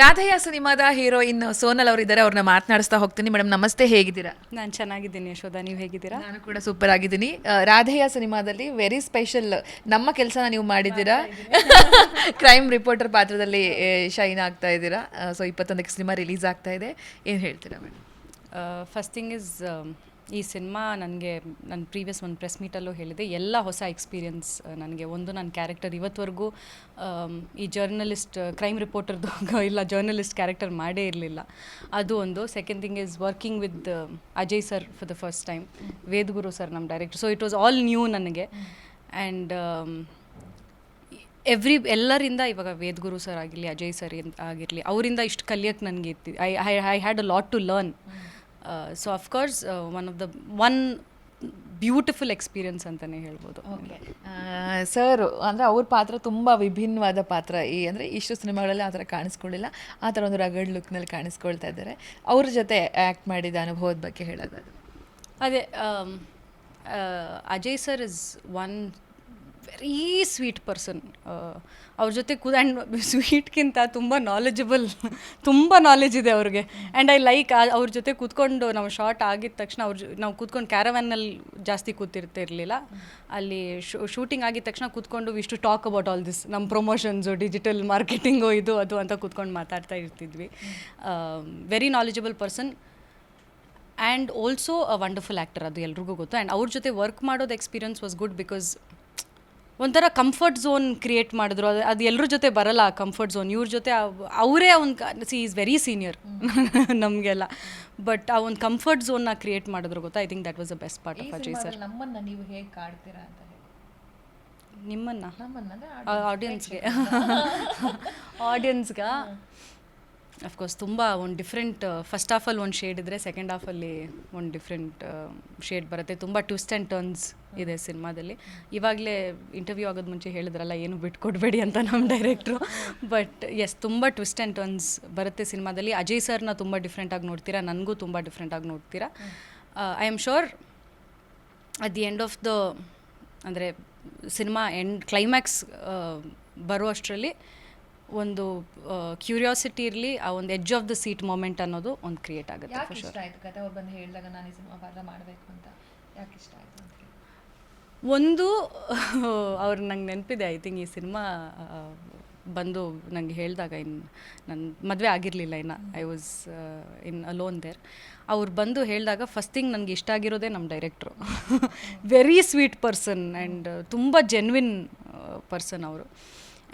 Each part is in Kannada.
ರಾಧಯ್ಯ ಸಿನಿಮಾದ ಹೀರೋಯಿನ್ ಸೋನಲ್ ಅವರಿದ್ದಾರೆ ಅವ್ರನ್ನ ಮಾತನಾಡಿಸ್ತಾ ಹೋಗ್ತೀನಿ. ಮೇಡಮ್ ನಮಸ್ತೆ ಹೇಗಿದ್ದೀರಾ? ನಾನು ಚೆನ್ನಾಗಿದ್ದೀನಿ ಯಶೋಧ ನೀವು ಹೇಗಿದ್ದೀರಾ? ನಾನು ಕೂಡ ಸೂಪರ್ ಆಗಿದ್ದೀನಿ. ರಾಧೆಯ ರಾಧಯ್ಯ ಸಿನಿಮಾದಲ್ಲಿ ವೆರಿ ಸ್ಪೆಷಲ್ ನಮ್ಮ ಕೆಲಸನ ನೀವು ಮಾಡಿದ್ದೀರಾ? ಕ್ರೈಮ್ ರಿಪೋರ್ಟರ್ ಪಾತ್ರದಲ್ಲಿ ಶೈನ್ ಆಗ್ತಾ ಇದ್ದೀರಾ? ಸೊ ಇಪ್ಪತ್ತೊಂದಕ್ಕೆ ಸಿನಿಮಾ ರಿಲೀಸ್ ಆಗ್ತಾ ಇದೆ. ಏನು ಹೇಳ್ತೀರಾ ಮೇಡಮ್? ಫಸ್ಟ್ ಥಿಂಗ್ ಇಸ್ ಈ ಸಿನಿಮಾ ನನಗೆ, ನನ್ನ ಪ್ರೀವಿಯಸ್ ಒಂದು ಪ್ರೆಸ್ ಮೀಟಲ್ಲೂ ಹೇಳಿದೆ. ಎಲ್ಲ ಹೊಸ ಎಕ್ಸ್ಪೀರಿಯನ್ಸ್ ನನಗೆ. ಒಂದು ನನ್ನ ಕ್ಯಾರೆಕ್ಟರ್ ಇವತ್ತವರೆಗೂ ಈ ಜರ್ನಲಿಸ್ಟ್, ಕ್ರೈಮ್ ರಿಪೋರ್ಟರ್ದು ಇಲ್ಲ, ಜರ್ನಲಿಸ್ಟ್ ಕ್ಯಾರೆಕ್ಟರ್ ಮಾಡೇ ಇರಲಿಲ್ಲ. ಅದು ಒಂದು. Second thing is working with Ajay sir for the first time. Vedaguru sir ನಮ್ಮ director. So, it was all new ನನಗೆ. ಆ್ಯಂಡ್ ಎವ್ರಿ, ಎಲ್ಲರಿಂದ ಇವಾಗ ವೇದಗುರು ಸರ್ ಆಗಿರಲಿ, ಅಜಯ್ ಸರ್ ಆಗಿರಲಿ, ಅವರಿಂದ ಇಷ್ಟು ಕಲಿಯೋಕ್ಕೆ ನನಗೆ ಇತ್ತು. I I had a lot to learn. So of course one of the one beautiful experience ಅಂತಲೇ ಹೇಳ್ಬೋದು. ಸರ್ ಅಂದರೆ ಅವ್ರ ಪಾತ್ರ ತುಂಬ ವಿಭಿನ್ನವಾದ ಪಾತ್ರ. ಈ ಅಂದರೆ ಇಷ್ಟು ಸಿನಿಮಾಗಳಲ್ಲಿ ಆ ಥರ ಕಾಣಿಸ್ಕೊಳ್ಳಿಲ್ಲ. ಆ ಥರ ಒಂದು ರಗಡ್ ಲುಕ್ನಲ್ಲಿ ಕಾಣಿಸ್ಕೊಳ್ತಾ ಇದ್ದಾರೆ. ಅವ್ರ ಜೊತೆ ಆ್ಯಕ್ಟ್ ಮಾಡಿದ ಅನುಭವದ ಬಗ್ಗೆ ಹೇಳೋದಾದ್ರೆ. ಅದೇ Ajay sir is one very sweet person ಅವ್ರ ಜೊತೆ ಕೂತ್ ಆ್ಯಂಡ್ ಸ್ವೀಟ್ಗಿಂತ ತುಂಬ ನಾಲೆಜಬಲ್ ತುಂಬ ನಾಲೆಜ್ ಇದೆ ಅವ್ರಿಗೆ. ಆ್ಯಂಡ್ ಐ ಲೈಕ್ ಅವ್ರ ಜೊತೆ ಕೂತ್ಕೊಂಡು ನಾವು ಶಾರ್ಟ್ ಆಗಿದ ತಕ್ಷಣ ಅವ್ರ ನಾವು ಕೂತ್ಕೊಂಡು ಕ್ಯಾರವ್ಯಾನಲ್ಲಿ ಜಾಸ್ತಿ ಕೂತಿರ್ತಿರ್ಲಿಲ್ಲ. ಅಲ್ಲಿ ಶೂಟಿಂಗ್ ಆಗಿದ ತಕ್ಷಣ ಕೂತ್ಕೊಂಡು ಇಷ್ಟು ಟಾಕ್ ಅಬೌಟ್ ಆಲ್ ದಿಸ್ ನಮ್ಮ ಪ್ರೊಮೋಷನ್ಸು ಡಿಜಿಟಲ್ ಮಾರ್ಕೆಟಿಂಗು ಇದು, ಅದು ಅಂತ ಕೂತ್ಕೊಂಡು ಮಾತಾಡ್ತಾ ಇರ್ತಿದ್ವಿ. Very knowledgeable person and also a wonderful actor ಅದು ಎಲ್ರಿಗೂ ಗೊತ್ತು. ಆ್ಯಂಡ್ ಅವ್ರ ಜೊತೆ ವರ್ಕ್ ಮಾಡೋದು ಎಕ್ಸ್ಪೀರಿಯನ್ಸ್ ವಾಸ್ ಗುಡ್ ಬಿಕಾಸ್ ಒಂಥರ ಕಂಫರ್ಟ್ ಝೋನ್ ಕ್ರಿಯೇಟ್ ಮಾಡಿದ್ರು. ಅದು ಅದು ಎಲ್ಲರ ಜೊತೆ ಬರಲ್ಲ ಆ ಕಂಫರ್ಟ್ ಝೋನ್ ಇವ್ರ ಜೊತೆ ಅವ್- ಅವರೇ ಅವ್ನು ಸಿ ಈಸ್ ವೆರಿ ಸೀನಿಯರ್ ನಮಗೆಲ್ಲ. ಬಟ್ ಆ ಒಂದು ಕಂಫರ್ಟ್ ಝೋನ್ನ ಕ್ರಿಯೇಟ್ ಮಾಡಿದ್ರು ಗೊತ್ತಾ? I think that was a best part of Ajay sir ನಮ್ಮನ್ನು ನೀವು ಹೇಗೆ ಕಾಡ್ತೀರಾ ಅಂತ ನಿಮ್ಮನ್ನು? ಆಡಿಯನ್ಸ್ಗೆ ಆಡಿಯನ್ಸ್ಗೆ ಅಫ್ಕೋರ್ಸ್ ತುಂಬ ಒಂದು ಡಿಫ್ರೆಂಟ್ ಫಸ್ಟ್ ಹಾಫಲ್ಲಿ ಒಂದು ಶೇಡ್ ಇದ್ದರೆ ಸೆಕೆಂಡ್ ಹಾಫಲ್ಲಿ ಒಂದು ಡಿಫ್ರೆಂಟ್ ಶೇಡ್ ಬರುತ್ತೆ. ತುಂಬ ಟ್ವಿಸ್ಟ್ ಆ್ಯಂಡ್ ಟರ್ನ್ಸ್ ಇದೆ ಸಿನಿಮಾದಲ್ಲಿ. ಇವಾಗಲೇ ಇಂಟರ್ವ್ಯೂ ಆಗೋದು ಮುಂಚೆ ಹೇಳಿದ್ರಲ್ಲ, ಏನು ಬಿಟ್ಕೊಡ್ಬೇಡಿ ಅಂತ ನಮ್ಮ ಡೈರೆಕ್ಟ್ರು ಬಟ್ ಎಸ್ ತುಂಬ ಟ್ವಿಸ್ಟ್ ಆ್ಯಂಡ್ ಟರ್ನ್ಸ್ ಬರುತ್ತೆ ಸಿನಿಮಾದಲ್ಲಿ. ಅಜಯ್ ಸರ್ನ ತುಂಬ ಡಿಫ್ರೆಂಟಾಗಿ ನೋಡ್ತೀರಾ? ನನಗೂ ತುಂಬ ಡಿಫ್ರೆಂಟಾಗಿ ನೋಡ್ತೀರಾ? I am sure at the end of the ಅಂದರೆ ಸಿನಿಮಾ ಎಂಡ್ ಕ್ಲೈಮ್ಯಾಕ್ಸ್ ಬರುವಷ್ಟರಲ್ಲಿ ಒಂದು ಕ್ಯೂರಿಯಾಸಿಟಿ ಇರಲಿ ಆ ಒಂದು edge of the seat moment ಅನ್ನೋದು ಒಂದು ಕ್ರಿಯೇಟ್ ಆಗುತ್ತೆ ಯಾಕೆ ಇಷ್ಟ ಆಯ್ತು ಕತೆ ಅವ್ರು ಬಂದು ಹೇಳಿದಾಗ ನಾನು ಈ ಸಿನಿಮಾ ಪಾತ್ರ ಮಾಡಬೇಕು ಅಂತ. ಯಾಕೆ ಇಷ್ಟ ಆಯ್ತು ಅಂತ ಒಂದು ಅವ್ರು ನಂಗೆ ನೆನಪಿದೆ ಐ ಥಿಂಕ್ ಈ ಸಿನಿಮಾ ಬಂದು ನಂಗೆ ಹೇಳಿದಾಗ ಇನ್ನು ನನ್ನ ಮದುವೆ ಆಗಿರಲಿಲ್ಲ ಇನ್ನು. I was in alone there ಅವ್ರು ಬಂದು ಹೇಳಿದಾಗ ಫಸ್ಟ್ ಥಿಂಗ್ ನನಗೆ ಇಷ್ಟ ಆಗಿರೋದೇ ನಮ್ಮ director very sweet person and ತುಂಬ ಜೆನ್ವಿನ್ ಪರ್ಸನ್ ಅವರು.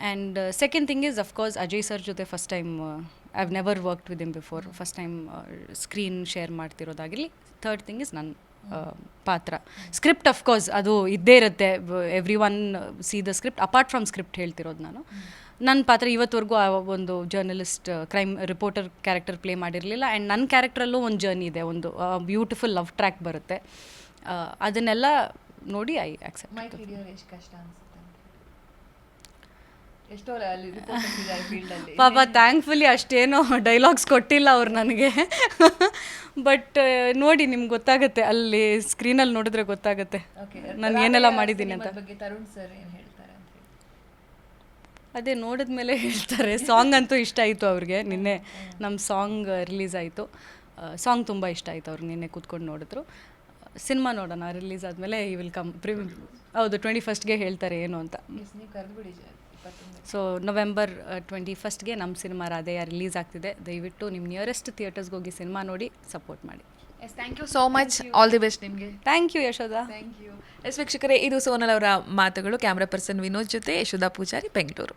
And second thing is of course Ajay sir ಜೊತೆ first time I have never worked with him before first time screen share ಮಾಡ್ತಿರೋದಾಗಿರಲಿ. Third thing is ನನ್ನ ಪಾತ್ರ. ಸ್ಕ್ರಿಪ್ಟ್ ಅಫ್ಕೋರ್ಸ್ ಅದು ಇದ್ದೇ ಇರುತ್ತೆ. Everyone see the script apart from script ಹೇಳ್ತಿರೋದು ನಾನು. ನನ್ನ ಪಾತ್ರ ಇವತ್ತವರೆಗೂ ಆ ಒಂದು journalist crime reporter character play ಮಾಡಿರಲಿಲ್ಲ. ಆ್ಯಂಡ್ ನನ್ನ ಕ್ಯಾರೆಕ್ಟ್ರಲ್ಲೂ ಒಂದು ಜರ್ನಿ ಇದೆ. ಒಂದು ಬ್ಯೂಟಿಫುಲ್ ಲವ್ ಟ್ರ್ಯಾಕ್ ಬರುತ್ತೆ. ಆ, ಅದನ್ನೆಲ್ಲ ನೋಡಿ ಐ ಆಕ್ಸೆಪ್ಟ್ ಎಷ್ಟು ಅಲ್ಲಿ ಪಾಪ ಥ್ಯಾಂಕ್ಫುಲಿ ಅಷ್ಟೇನೋ ಡೈಲಾಗ್ಸ್ ಕೊಟ್ಟಿಲ್ಲ ಅವ್ರು ನನಗೆ. ಬಟ್ ನೋಡಿ ನಿಮ್ಗೆ ಗೊತ್ತಾಗುತ್ತೆ ಅಲ್ಲಿ ಸ್ಕ್ರೀನಲ್ಲಿ ನೋಡಿದ್ರೆ ಗೊತ್ತಾಗುತ್ತೆ. ನಾನು ಏನೆಲ್ಲ ಮಾಡಿದ್ದೀನಿ ಅಂತ. ಬಗ್ಗೆ ತರುಣ್ ಸರ್ ಏನು ಹೇಳ್ತಾರೆ ಅಂತ ಹೇಳಿ. ಅದೇ ನೋಡಿದ್ಮೇಲೆ ಹೇಳ್ತಾರೆ ಸಾಂಗ್ ಅಂತೂ ಇಷ್ಟ ಆಯಿತು ಅವ್ರಿಗೆ. ನಿನ್ನೆ ನಮ್ಮ ಸಾಂಗ್ ರಿಲೀಸ್ ಆಯಿತು. ಸಾಂಗ್ ತುಂಬ ಇಷ್ಟ ಆಯಿತು ಅವ್ರು ನಿನ್ನೆ ಕೂತ್ಕೊಂಡು ನೋಡಿದ್ರು. ಸಿನಿಮಾ ನೋಡೋಣ ರಿಲೀಸ್ ಆದಮೇಲೆ ಈ ವಿಲ್ ಕಮ್ ಪ್ರಿ ಹೌದು ಟ್ವೆಂಟಿ ಫಸ್ಟ್ಗೆ ಹೇಳ್ತಾರೆ ಏನು ಅಂತ. ಎಸ್ ನೀವು ಕರೆದುಬಿಡಿ ಇಪ್ಪತ್ತೊಂದು ಸೊ ನವೆಂಬರ್ ಟ್ವೆಂಟಿ ಫಸ್ಟ್ಗೆ ನಮ್ಮ ಸಿನಿಮಾ ರಾಧೆಯ ರಿಲೀಸ್ ಆಗ್ತಿದೆ. ದಯವಿಟ್ಟು ನಿಮ್ಮ ನಿಯರೆಸ್ಟ್ ಥಿಯೇಟರ್ಸ್ಗೆ ಹೋಗಿ ಸಿನಿಮಾ ನೋಡಿ ಸಪೋರ್ಟ್ ಮಾಡಿ. Yes thank you so much all the best ನಿಮಗೆ. Thank you Yashodha. Thank you yes ವೀಕ್ಷಕರೇ ಇದು ಸೋನಲ್ ಅವರ ಮಾತುಗಳು. ಕ್ಯಾಮ್ರಾ ಪರ್ಸನ್ ವಿನೋದ್ ಜೊತೆ ಯಶೋದಾ ಪೂಜಾರಿ ಬೆಂಗಳೂರು.